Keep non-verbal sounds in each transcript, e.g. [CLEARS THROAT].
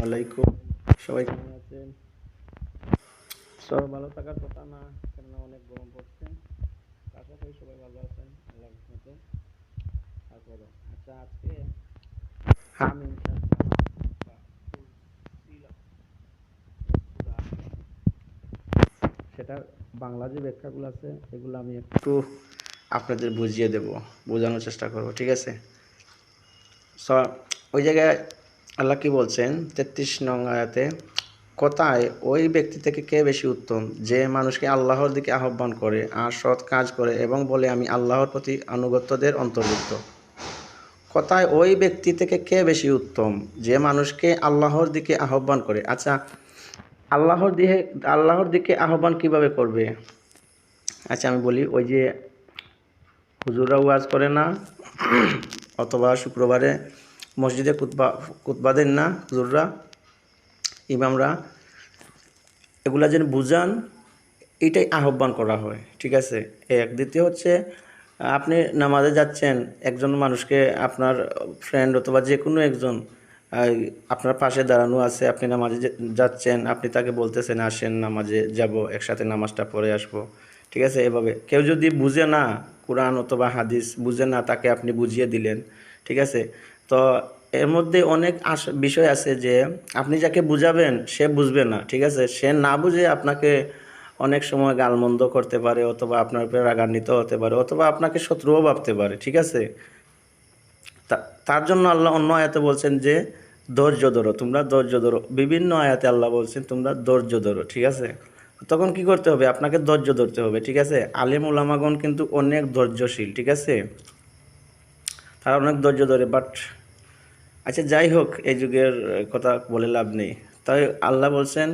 আলাইকুম সবাই কেমন আছেন সবাই ভালো থাকার কথা না কেননা অনেক গরম পড়ছে আশা করি সবাই ভালো আছেন আল্লাহ রহমতে তারপরে আচ্ছা আজকে আমি সেটা বাংলা যে ব্যাখ্যাগুলো আছে এগুলো আমি একটু আপনাদের বুঝিয়ে দেব বোঝানোর চেষ্টা করব ঠিক আছে সো ওই জায়গায় আল্লাহ কি বলছেন? তেত্রিশ নং আয়াতে, কথায় ওই ব্যক্তি থেকে কে বেশি উত্তম যে মানুষকে আল্লাহর দিকে আহ্বান করে, আর সৎ কাজ করে এবং বলে, আমি আল্লাহর প্রতি আনুগত্যদের অন্তর্ভুক্ত? কথায় ওই ব্যক্তি থেকে কে বেশি উত্তম যে মানুষকে আল্লাহর দিকে আহ্বান করে? আচ্ছা আল্লাহর দিকে আল্লাহর দিকে আহ্বান কীভাবে করবে? আচ্ছা আমি বলি, ওই যে হুজুরা ওয়াজ করে না, অথবা শুক্রবারে মসজিদে কুতবা কুতবা দেন না, হুজুররা, ইমামরা, এগুলা যেন বুঝান, এটাই আহ্বান করা হয়, ঠিক আছে? এক, দ্বিতীয় হচ্ছে, আপনি নামাজে যাচ্ছেন, একজন মানুষকে আপনার ফ্রেন্ড অথবা যে কোনো একজন আপনার পাশে দাঁড়ানো আছে, আপনি নামাজে যাচ্ছেন, আপনি তাকে বলতেছেন, আসেন, নামাজে যাব, একসাথে নামাজটা পড়ে আসব, ঠিক আছে? এভাবে। কেউ যদি বুঝে না, কোরআন অথবা হাদিস বুঝে না, তাকে আপনি বুঝিয়ে দিলেন, ঠিক আছে? তো এর মধ্যে অনেক বিষয় আছে যে আপনি যাকে বুঝাবেন, সে বুঝবে না, ঠিক আছে? সে না বুঝে আপনাকে অনেক সময় গালমন্দ করতে পারে, অথবা আপনার উপরে রাগান্বিত হতে পারে, অথবা আপনাকে শত্রুও ভাবতে পারে, ঠিক আছে? তার জন্য আল্লাহ অন্য আয়াতে বলছেন যে, ধৈর্য ধরো, তোমরা ধৈর্য ধরো। বিভিন্ন আয়াতে আল্লাহ বলছেন, তোমরা ধৈর্য ধরো, ঠিক আছে? তখন কি করতে হবে? আপনাকে ধৈর্য ধরতে হবে, ঠিক আছে? আলিম উলামাগণ কিন্তু অনেক ধৈর্যশীল, ঠিক আছে? তারা অনেক ধৈর্য ধরে বাট আচ্ছা যাই হোক, এই যুগের কথা বলে লাভ নেই। তাই আল্লাহ বলছেন,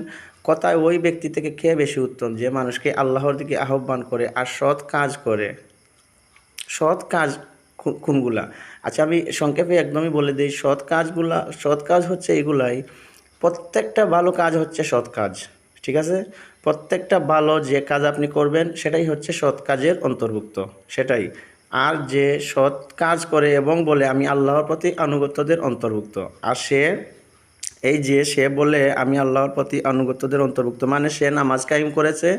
কথায় ওই ব্যক্তি থেকে কে বেশি উত্তম? যে মানুষকে আল্লাহর দিকে আহ্বান করে আর সৎ কাজ করে। সৎ কাজ কোনগুলা? আচ্ছা আমি সংক্ষেপে একদমই বলে দিই, সৎ কাজগুলা, সৎ কাজ হচ্ছে এগুলাই, প্রত্যেকটা ভালো কাজ হচ্ছে সৎ কাজ, ঠিক আছে? প্রত্যেকটা ভালো যে কাজ আপনি করবেন, সেটাই হচ্ছে সৎ কাজের অন্তর্ভুক্ত, সেটাই। আর যে সৎ কাজ করে এবং বলে, আমি আল্লাহর প্রতি আনুগত্যদের অন্তর্ভুক্ত। আর সে, এই যে সে বলে, আমি আল্লাহর প্রতি আনুগত্যদের অন্তর্ভুক্ত মানে সে নামাজ কায়েম করেছে,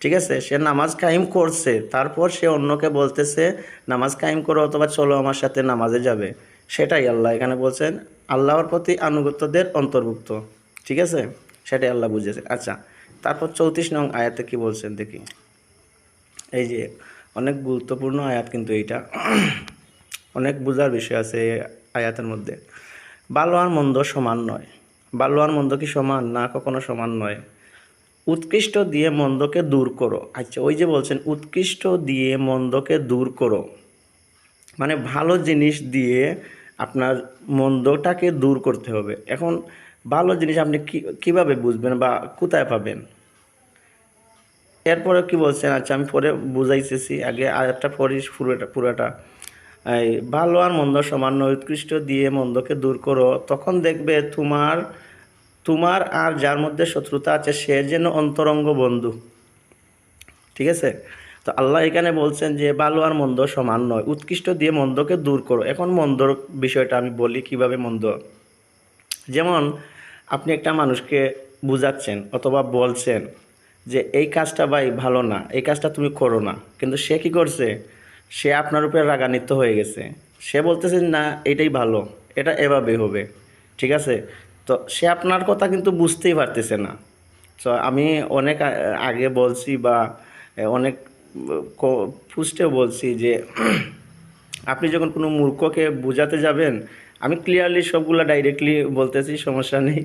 ঠিক আছে? সে নামাজ কায়েম করছে, তারপর সে অন্যকে বলতেছে, নামাজ কায়েম করো অথবা চলো আমার সাথে নামাজে যাবে। সেটাই আল্লাহ এখানে বলছেন, আল্লাহর প্রতি আনুগত্যদের অন্তর্ভুক্ত, ঠিক আছে? সেটাই আল্লাহ বুঝেছে আচ্ছা তারপর চৌত্রিশ নং আয়াতে কি বলছেন দেখি। এই যে অনেক গুরুত্বপূর্ণ আয়াত কিন্তু এইটা। অনেক বোঝার বিষয় আছে আয়াতের মধ্যে। ভালো আর মন্দ সমান নয়। ভালো আর মন্দ কি সমান? না, কখনো সমান নয়। উৎকৃষ্ট দিয়ে মন্দকে দূর করো। আচ্ছা ওই যে বলছেন, উৎকৃষ্ট দিয়ে মন্দকে দূর করো। মানে ভালো জিনিস দিয়ে আপনার মন্দটাকে দূর করতে হবে। এখন ভালো জিনিস আপনি কীভাবে বুঝবেন বা কোথায় পাবেন? এরপরে কি বলছেন? আচ্ছা আমি পরে বুঝাইতেছি। আগে আর একটা পড়িস পুরোটা পুরোটা। এই ভালো আর মন্দ সমান নয়, উৎকৃষ্ট দিয়ে মন্দকে দূর করো। তখন দেখবে তোমার তোমার আর যার মধ্যে শত্রুতা আছে সে যেন অন্তরঙ্গ বন্ধু। ঠিক আছে? তো আল্লাহ এখানে বলছেন যে ভালো আর মন্দ সমান নয়। উৎকৃষ্ট দিয়ে মন্দকে দূর করো। এখন মন্দর বিষয়টা আমি বলি কীভাবে মন্দ। যেমন আপনি একটা মানুষকে বুঝাচ্ছেন অথবা বলছেন যে এই কাজটা ভাই ভালো না, এই কাজটা তুমি করো না। কিন্তু সে কি করছে? সে আপনার উপরে রাগান্বিত হয়ে গেছে। সে বলতেছে, না, এটাই ভালো, এটা এভাবে হবে। ঠিক আছে? তো সে আপনার কথা কিন্তু বুঝতেই পারতেছে না। তো আমি অনেক আগে বলছি বা অনেক পুস্টেও বলছি যে [CLEARS THROAT] আপনি যখন কোনো মূর্খকে বোঝাতে যাবেন, আমি ক্লিয়ারলি সবগুলা ডাইরেক্টলি বলতেছি, সমস্যা নেই।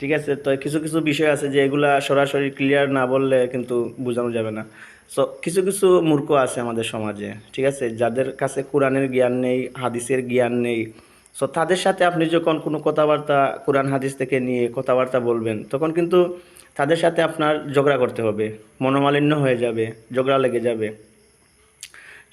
ঠিক আছে? তো কিছু কিছু বিষয় আছে যে এগুলা সরাসরি ক্লিয়ার না বললে কিন্তু বোঝানো যাবে না। সো কিছু কিছু মূর্খ আছে আমাদের সমাজে, ঠিক আছে? যাদের কাছে কোরআনের জ্ঞান নেই, হাদিসের জ্ঞান নেই। সো তাদের সাথে আপনি যখন কোনো কথাবার্তা, কোরআন, হাদিস থেকে নিয়ে কথাবার্তা বলবেন, তখন কিন্তু তাদের সাথে আপনার ঝগড়া করতে হবে, মনোমালিন্য হয়ে যাবে, ঝগড়া লেগে যাবে।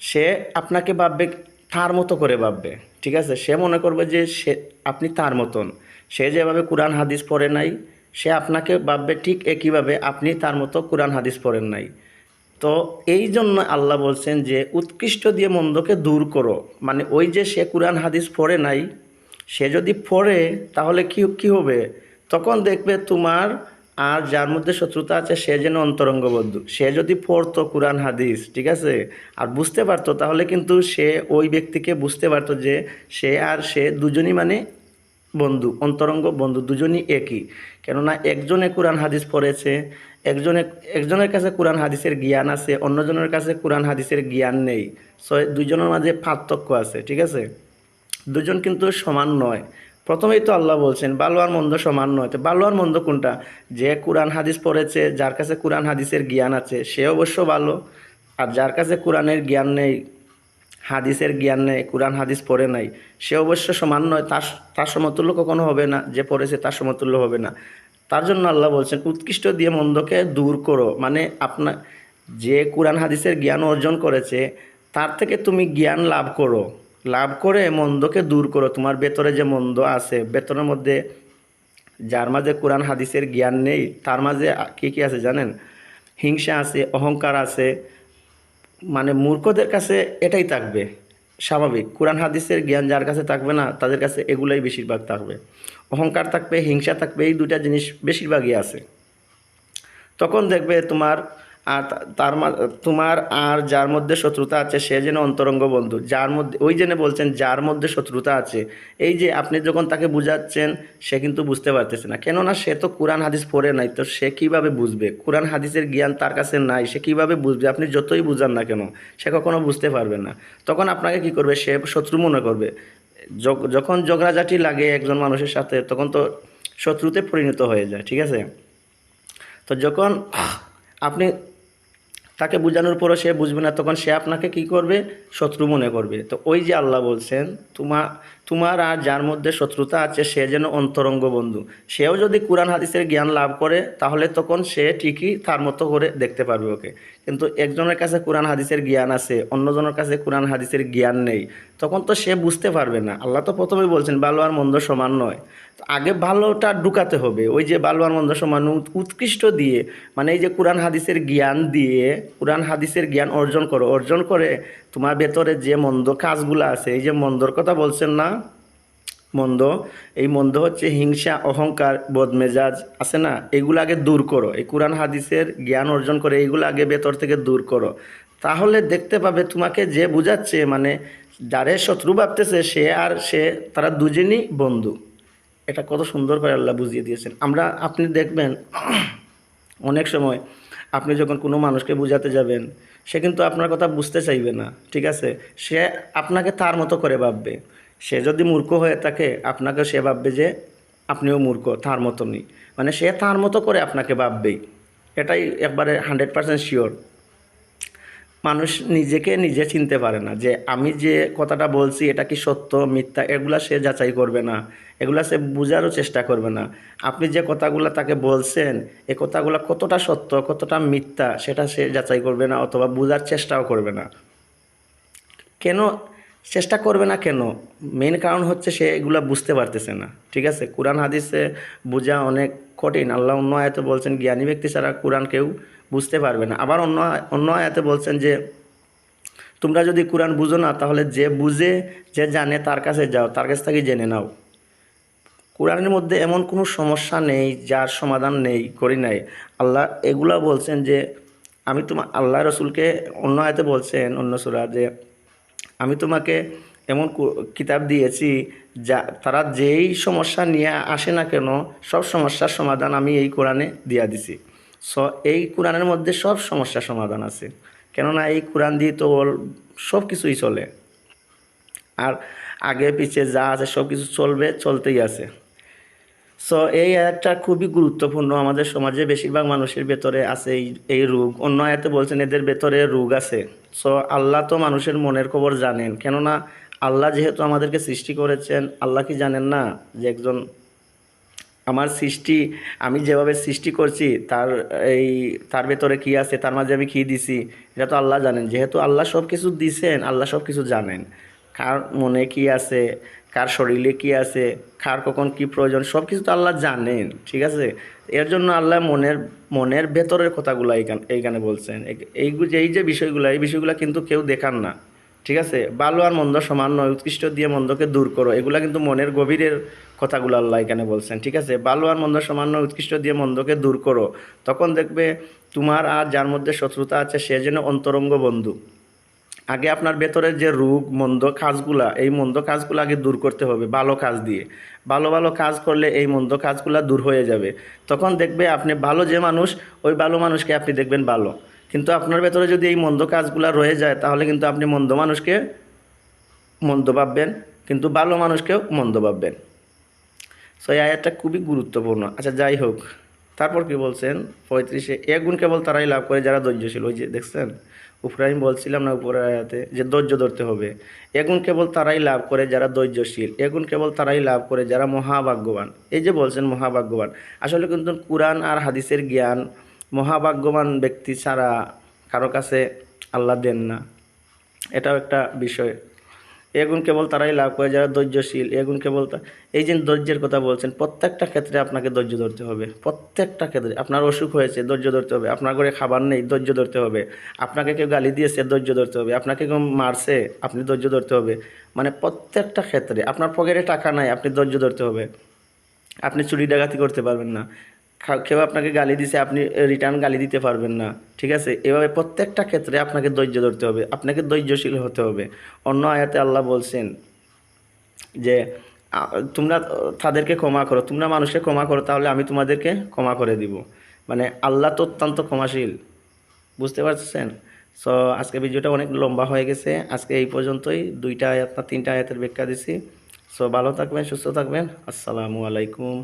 সে আপনাকে ভাববে, তার মতো করে ভাববে, ঠিক আছে? সে মনে করবে যে সে, আপনি তার মতন। সে যেভাবে কোরআন হাদিস পড়ে নাই, সে আপনাকে ভাববে ঠিক একইভাবে আপনি তার মতো কোরআন হাদিস পড়েন নাই। তো এই জন্য আল্লাহ বলছেন যে, উৎকৃষ্ট দিয়ে মন্দকে দূর করো। মানে ওই যে সে কোরআন হাদিস পড়ে নাই, সে যদি পড়ে, তাহলে কি কি হবে? তখন দেখবে তোমার আর যার মধ্যে শত্রুতা আছে, সে যেন অন্তরঙ্গ বন্ধু সে যদি পড়তো কোরআন হাদিস, ঠিক আছে, আর বুঝতে পারতো, তাহলে কিন্তু সে ওই ব্যক্তিকে বুঝতে পারতো যে সে আর সে দুজনই মানে বন্ধু, অন্তরঙ্গ বন্ধু, দুজনই একই। কেননা একজনে কোরআন হাদিস পড়েছে, একজনে, একজনের কাছে কোরআন হাদিসের জ্ঞান আছে, অন্যজনের কাছে কোরআন হাদিসের জ্ঞান নেই। সো দুজনের মাঝে পার্থক্য আছে, ঠিক আছে? দুজন কিন্তু সমান নয়। প্রথমেই তো আল্লাহ বলছেন ভালো আর মন্দ সমান নয়। তো ভালো আর মন্দ কোনটা? যে কোরআন হাদিস পড়েছে, যার কাছে কোরআন হাদিসের জ্ঞান আছে, সে অবশ্য ভালো আর যার কাছে কোরআনের জ্ঞান নেই হাদিসের জ্ঞান নেই, কোরআন হাদিস পড়ে নাই। সে অবশ্য সমান নয়, তার তার সমতুল্য কখনো হবে না, যে পড়েছে তার সমতুল্য হবে না। তার জন্য আল্লাহ বলছেন, উৎকৃষ্ট দিয়ে মন্দকে দূর করো। মানে আপনার যে কোরআন হাদিসের জ্ঞান অর্জন করেছে, তার থেকে তুমি জ্ঞান লাভ করো। লাভ করে মন্দকে দূর করো। তোমার ভেতরে যে মন্দ আছে বেতনের মধ্যে যার মাঝে কোরআন হাদিসের জ্ঞান নেই, তার মাঝে কী কী আছে জানেন? হিংসা আছে, অহংকার আছে মানে মূর্খদের কাছে এটাই থাকবে। স্বাভাবিক। কোরআন, হাদিসের জ্ঞান যার কাছে থাকবে না, তাদের কাছে এগুলাই বেশিরভাগ থাকবে। অহংকার থাকবে, হিংসা থাকবে, এই দুটা জিনিস বেশিরভাগই আছে। তখন দেখবে তোমার আর তার তোমার আর যার মধ্যে শত্রুতা আছে, সে যেন অন্তরঙ্গ বন্ধু। যার মধ্যে ওই জন্য বলছেন, যার মধ্যে শত্রুতা আছে। এই যে আপনি যখন তাকে বুঝাচ্ছেন, সে কিন্তু বুঝতে পারতেছে না। কেননা সে তো কোরআন হাদিস পড়ে নাই, তো সে কীভাবে বুঝবে? কোরআন হাদিসের জ্ঞান তার কাছে নাই, সে কীভাবে বুঝবে? আপনি যতই বুঝান না কেন, সে কখনো বুঝতে পারবে না। তখন আপনাকে কি করবে? সে শত্রু মনে করবে। যখ- যখন ঝগড়াঝাটি লাগে একজন মানুষের সাথে, তখন তো শত্রুতে পরিণত হয়ে যায়, ঠিক আছে? তো যখন আপনি তাকে বোঝানোর পরও সে বুঝবে না, তখন সে আপনাকে কি করবে? শত্রু মনে করবে। তো ওই যে আল্লাহ বলছেন, তোমা, তোমার আর যার মধ্যে শত্রুতা আছে, সে যেন অন্তরঙ্গ বন্ধু। সেও যদি কোরআন হাদিসের জ্ঞান লাভ করে, তাহলে তখন সে ঠিকই তার মতো করে দেখতে পারবে ওকে। কিন্তু একজনের কাছে কোরআন হাদিসের জ্ঞান আছে, অন্যজনের কাছে কোরআন হাদিসের জ্ঞান নেই, তখন তো সে বুঝতে পারবে না। আল্লাহ তো প্রথমেই বলছেন ভালো আর মন্দ সমান নয়। আগে ভালোটা ঢুকাতে হবে। ওই যে ভালো আর মন্দ সমান উৎকৃষ্ট দিয়ে মানে এই যে কোরআন হাদিসের জ্ঞান দিয়ে, কোরআন হাদিসের জ্ঞান অর্জন করো। অর্জন করে তোমার ভেতরে যে মন্দ কাজগুলো আছে, এই যে মন্দর কথা বলছেন না? মন্দ? এই মন্দ হচ্ছে হিংসা, অহংকার, বদমেজাজ আছে না? এগুলো আগে দূর করো। এই কোরআন হাদিসের জ্ঞান অর্জন করে এইগুলো আগে ভেতর থেকে দূর করো। তাহলে দেখতে পাবে তোমাকে যে বুঝাচ্ছে মানে যারে শত্রু ভাবতেছে, সে আর সে, তারা দুজনই বন্ধু। এটা কত সুন্দর করে আল্লাহ বুঝিয়ে দিয়েছেন। আমরা, আপনি দেখবেন, অনেক সময় আপনি যখন কোনো মানুষকে বোঝাতে যাবেন, সে কিন্তু আপনার কথা বুঝতে চাইবে না, ঠিক আছে? সে আপনাকে তার মতো করে ভাববে। সে যদি মূর্খ হয়ে থাকে, আপনাকে সে ভাববে যে আপনিও মূর্খ, তার মতনই। মানে সে তার মতো করে আপনাকে ভাববেই। এটাই একবারে হান্ড্রেড পার্সেন্ট শিওর মানুষ নিজেকে নিজে চিনতে পারে না যে আমি যে কথাটা বলছি, এটা কি সত্য, মিথ্যা, এগুলা সে যাচাই করবে না। এগুলা সে বোঝারও চেষ্টা করবে না। আপনি যে কথাগুলো তাকে বলছেন, এ কথাগুলো কতটা সত্য, কতটা মিথ্যা, সেটা সে যাচাই করবে না অথবা বোঝার চেষ্টাও করবে না। কেন? চেষ্টা করবে না কেন? মেন কারণ হচ্ছে সে এগুলা বুঝতে পারতেছে না। ঠিক আছে? কোরআন, হাদিসে বোঝা অনেক কঠিন। আল্লাহ অন্য আয়াতে বলছেন, জ্ঞানী ব্যক্তি ছাড়া কোরআন কেউ বুঝতে পারবে না। আবার অন্য অন্য আয়াতে বলছেন যে, তোমরা যদি কোরআন বুঝো না, তাহলে যে বুঝে, যে জানে, তার কাছে যাও, তার কাছ থেকে জেনে নাও। কোরআনের মধ্যে এমন কোনো সমস্যা নেই, যার সমাধান নেই, করি নাই। আল্লাহ এগুলা বলছেন যে, আমি তোমার আল্লাহ রসুলকে অন্য আয়তে বলছেন, অন্য সুরা, যে আমি তোমাকে এমন কিতাব দিয়েছি, যা তারা যেই সমস্যা নিয়ে আসে না কেন, সব সমস্যার সমাধান আমি এই কোরআনে দিয়া দিছি। স এই কোরআনের মধ্যে সব সমস্যার সমাধান আছে। কেননা এই কোরআন দিয়ে তো সব কিছুই চলে। আর আগে পিছে যা আছে সব কিছু চলবে, চলতেই আছে। সো এই আয়াতটা খুবই গুরুত্বপূর্ণ। আমাদের সমাজে বেশিরভাগ মানুষের ভেতরে আছে এই এই রোগ। অন্য আয়াতে বলছেন এদের ভেতরে রোগ আছে। সো আল্লাহ তো মানুষের মনের খবর জানেন। কেননা আল্লাহ যেহেতু আমাদেরকে সৃষ্টি করেছেন, আল্লাহ কি জানেন না যে একজন আমার সৃষ্টি, আমি যেভাবে সৃষ্টি করছি, তার এই, তার ভেতরে কী আছে, তার মাঝে আমি কি দিছি, এটা তো আল্লাহ জানেন। যেহেতু আল্লাহ সব কিছু দিছেন, আল্লাহ সব কিছু জানেন। কার মনে কি আছে, কার শরীরে কি আছে, কার কখন কি প্রয়োজন সব কিছু তো আল্লাহ জানেন, ঠিক আছে? এর জন্য আল্লাহ মনের মনের ভেতরের কথাগুলো এইখান, এইখানে বলছেন। এই এই যে এই যে বিষয়গুলো, এই বিষয়গুলো কিন্তু কেউ দেখান না। ঠিক আছে? ভালো আর মন্দ সমান নয়, উৎকৃষ্ট দিয়ে মন্দকে দূর করো। এগুলা কিন্তু মনের গভীরের কথাগুলো আল্লাহ এখানে বলছেন, ঠিক আছে? ভালো আর মন্দ সমান নয়, উৎকৃষ্ট দিয়ে মন্দকে দূর করো। তখন দেখবে তোমার আর যার মধ্যে শত্রুতা আছে, সে যেন অন্তরঙ্গ বন্ধু। আগে আপনার ভেতরের যে রোগ মন্দ কাজগুলা, এই মন্দ কাজগুলো আগে দূর করতে হবে, ভালো কাজ দিয়ে। ভালো ভালো কাজ করলে এই মন্দ কাজগুলা দূর হয়ে যাবে। তখন দেখবে আপনি ভালো যে মানুষ, ওই ভালো মানুষকে আপনি দেখবেন ভালো। কিন্তু আপনার ভেতরে যদি এই মন্দ কাজগুলা রয়ে যায়, তাহলে কিন্তু আপনি মন্দ মানুষকে মন্দ ভাববেন, কিন্তু ভালো মানুষকেও মন্দ ভাববেন। সো এই আয়াতটা খুবই গুরুত্বপূর্ণ। আচ্ছা যাই হোক, তারপর কি বলছেন? পঁয়ত্রিশে, এ গুণ কেবল তারাই লাভ করে যারা ধৈর্যশীল। ওই যে দেখছেন? উপরে আমি বলছিলাম না উপরে আয়াতে যে ধৈর্য ধরতে হবে। এগুণ কেবল তারাই লাভ করে যারা ধৈর্যশীল। এগুণ কেবল তারাই লাভ করে যারা মহাভাগ্যবান। এই যে বলছেন মহাভাগ্যবান, আসলে কিন্তু কোরআন আর হাদিসের জ্ঞান মহাভাগ্যবান ব্যক্তি ছাড়া কারও কাছে আল্লাহ দেন না। এটাও একটা বিষয়। এগুণ কেবল তারাই লাভ করে, যারা ধৈর্যশীল। এগুণ কেবল এই যে ধৈর্যের কথা বলছেন, প্রত্যেকটা ক্ষেত্রে আপনাকে ধৈর্য ধরতে হবে। প্রত্যেকটা ক্ষেত্রে। আপনার অসুখ হয়েছে, ধৈর্য ধরতে হবে। আপনার ঘরে খাবার নেই, ধৈর্য ধরতে হবে। আপনাকে কেউ গালি দিয়েছে, ধৈর্য ধরতে হবে। আপনাকে কেউ মারছে, আপনি ধৈর্য ধরতে হবে। মানে প্রত্যেকটা ক্ষেত্রে। আপনার পকেটে টাকা নাই, আপনি ধৈর্য ধরতে হবে। আপনি চুরি ডাকাতি করতে পারবেন না। কেউ আপনাকে গালি দিছে, আপনি রিটার্ন গালি দিতে পারবেন না, ঠিক আছে? এভাবে প্রত্যেকটা ক্ষেত্রে আপনাকে ধৈর্য ধরতে হবে, আপনাকে ধৈর্যশীল হতে হবে। অন্য আয়াতে আল্লাহ বলছেন যে তোমরা তাদেরকে ক্ষমা করো, তোমরা মানুষকে ক্ষমা করো, তাহলে আমি তোমাদেরকে ক্ষমা করে দিব। মানে আল্লাহ তো অত্যন্ত ক্ষমাশীল, বুঝতে পারছেন? সো আজকে ভিডিওটা অনেক লম্বা হয়ে গেছে, আজকে এই পর্যন্তই, দুইটা আয়াত না, তিনটা আয়াতের ব্যাখ্যা দিছি। সো ভালো থাকবেন, সুস্থ থাকবেন, আসসালামু আলাইকুম।